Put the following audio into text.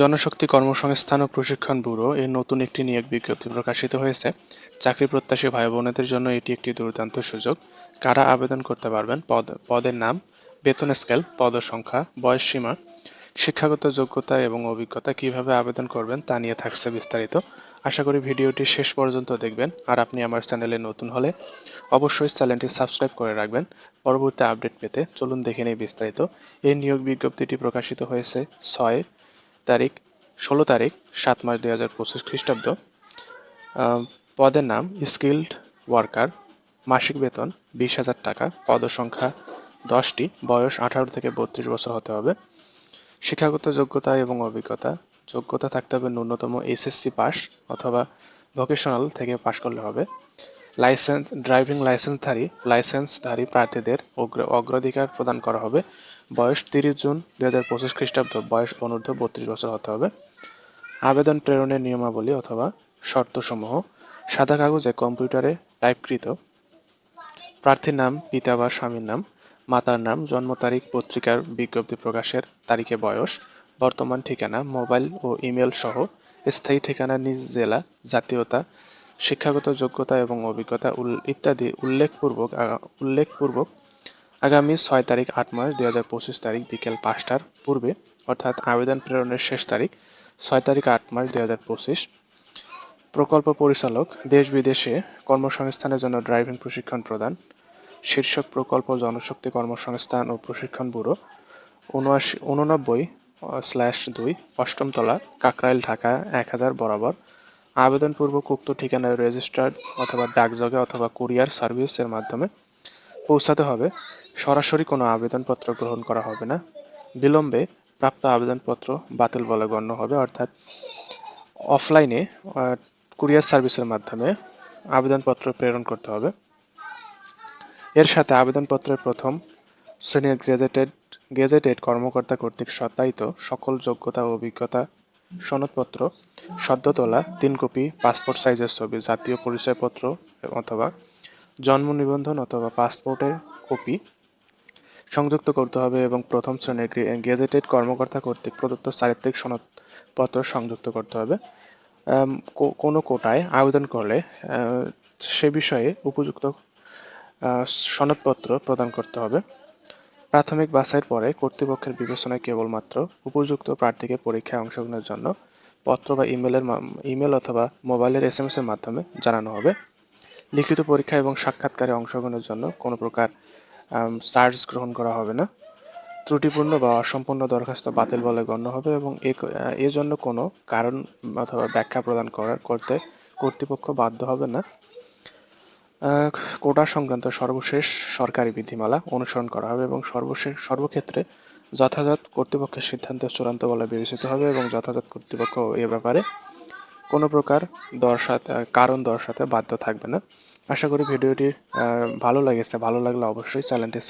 জনশক্তি কর্মসংস্থান ও প্রশিক্ষণ ব্যুরো এর নতুন একটি নিয়োগ বিজ্ঞপ্তি প্রকাশিত হয়েছে। চাকরি প্রত্যাশী ভাই বোনেদের জন্য এটি একটি দুর্দান্ত সুযোগ। কারা আবেদন করতে পারবেন? পদ, পদের নাম, বেতন স্কেল পদ সংখ্যা বয়স সীমা, শিক্ষাগত যোগ্যতা এবং অভিজ্ঞতা কীভাবে আবেদন করবেন তা নিয়ে থাকছে বিস্তারিত। আশা করি ভিডিওটি শেষ পর্যন্ত দেখবেন। আর আপনি আমার চ্যানেলে নতুন হলে অবশ্যই চ্যানেলটি সাবস্ক্রাইব করে রাখবেন। পরবর্তী আপডেট পেতে চলুন দেখে নেই বিস্তারিত। এই নিয়োগ বিজ্ঞপ্তিটি প্রকাশিত হয়েছে ছয় তারিখ, ষোলো তারিখ, সাত মাস দুই হাজার পঁচিশ খ্রিস্টাব্দ। পদের নাম স্কিল্ড ওয়ার্কার, মাসিক বেতন বিশ হাজার টাকা পদ সংখ্যা দশটি, বয়স আঠারো থেকে বত্রিশ বছর হতে হবে। শিক্ষাগত যোগ্যতা এবং অভিজ্ঞতা, যোগ্যতা থাকতে হবে ন্যূনতম এসএসসি পাস অথবা ভোকেশনাল থেকে পাশ করলে হবে। লাইসেন্স, ড্রাইভিং লাইসেন্সধারী লাইসেন্সধারী প্রার্থীদের অগ্র- অগ্রাধিকার প্রদান করা হবে। বয়স তিরিশ জুন দুই হাজার পঁচিশ খ্রিস্টাব্দ, বয়স অনূর্ধ্ব বত্রিশ বছর হতে হবে। আবেদন প্রেরণের নিয়মাবলী অথবা শর্তসমূহ সাদা কাগজে কম্পিউটারে টাইপকৃত। প্রার্থীর নাম, পিতা বা স্বামীর নাম, মাতার নাম, জন্ম তারিখ, পত্রিকার বিজ্ঞপ্তি প্রকাশের তারিখে বয়স, বর্তমান ঠিকানা, মোবাইল ও ইমেল সহ স্থায়ী ঠিকানা, নিজ জেলা, জাতীয়তা, শিক্ষাগত যোগ্যতা এবং অভিজ্ঞতা ইত্যাদি উল্লেখপূর্বক উল্লেখপূর্বক আগামী ছয় তারিখ আট মাস দুই হাজার পঁচিশ তারিখ বিকেল পাঁচটার পূর্বে, অর্থাৎ আবেদন প্রেরণের শেষ তারিখ, ছয় তারিখ আট মাস দুই হাজার পঁচিশ। প্রকল্প পরিচালক দেশ বিদেশে কর্মসংস্থানের জন্য ড্রাইভিং প্রশিক্ষণ প্রদান, শীর্ষক প্রকল্প জনশক্তি কর্মসংস্থান ও প্রশিক্ষণ ব্যুরো, উনআশি, উননব্বই স্ল্যাশ দুই, অষ্টম তলা, কাকরাইল, ঢাকা, এক হাজার বরাবর। আবেদনপূর্বক উক্ত ঠিকানায় রেজিস্টার্ড অথবা ডাকযোগে অথবা কুরিয়ার সার্ভিসের মাধ্যমে পৌঁছাতে হবে। সরাসরি কোনো আবেদনপত্র গ্রহণ করা হবে না। বিলম্বে প্রাপ্ত আবেদনপত্র বাতিল বলে গণ্য হবে, অর্থাৎ অফলাইনে কুরিয়ার সার্ভিসের মাধ্যমে আবেদনপত্র প্রেরণ করতে হবে। এর সাথে আবেদনপত্রের প্রথম শ্রেণির গেজেটেড গেজেটেড কর্মকর্তা কর্তৃক সত্যায়িত সকল যোগ্যতা ও অভিজ্ঞতা সনদপত্র, সদ্য তোলা তিন কপি, পাসপোর্ট সাইজের ছবি, জাতীয় পরিচয়পত্র অথবা জন্ম নিবন্ধন অথবা পাসপোর্টের কপি সংযুক্ত করতে হবে এবং প্রথম শ্রেণির গেজেটেড কর্মকর্তা কর্তৃক প্রদত্ত চারিত্রিক সনদপত্র সংযুক্ত করতে হবে। কোনো কোটায় আবেদন করলে সে বিষয়ে উপযুক্ত সনদপত্র প্রদান করতে হবে। প্রাথমিক বাছাইয়ের পরে কর্তৃপক্ষের বিবেচনায় কেবলমাত্র উপযুক্ত প্রার্থীকে পরীক্ষায় অংশগ্রহণের জন্য পত্র বা ইমেলের ইমেল অথবা মোবাইলের এস এম এর মাধ্যমে জানানো হবে। লিখিত পরীক্ষা এবং সাক্ষাৎকারে অংশগ্রহণের জন্য কোনো প্রকার চার্জ গ্রহণ করা হবে না। ত্রুটিপূর্ণ বা অসম্পূর্ণ দরখাস্ত বাতিল বলে গণ্য হবে এবং এ ক- জন্য কোনো কারণ অথবা ব্যাখ্যা প্রদান করার করতে কর্তৃপক্ষ বাধ্য হবে না। কোটা সংক্রান্ত সর্বশেষ সরকারি বিধিমালা অনুসরণ করা হবে এবং সর্বশেষ সর্বক্ষেত্রে যথাযথ কর্তৃপক্ষের সিদ্ধান্ত চূড়ান্ত বলে বিবেচিত হবে এবং যথাযথ কর্তৃপক্ষ এ ব্যাপারে কোনো প্রকার দর্শাতে কারণ দর্শাতে বাধ্য থাকবে না। আশা করি ভিডিওটি ভালো লেগেছে ভালো লাগলে অবশ্যই চ্যানেলটি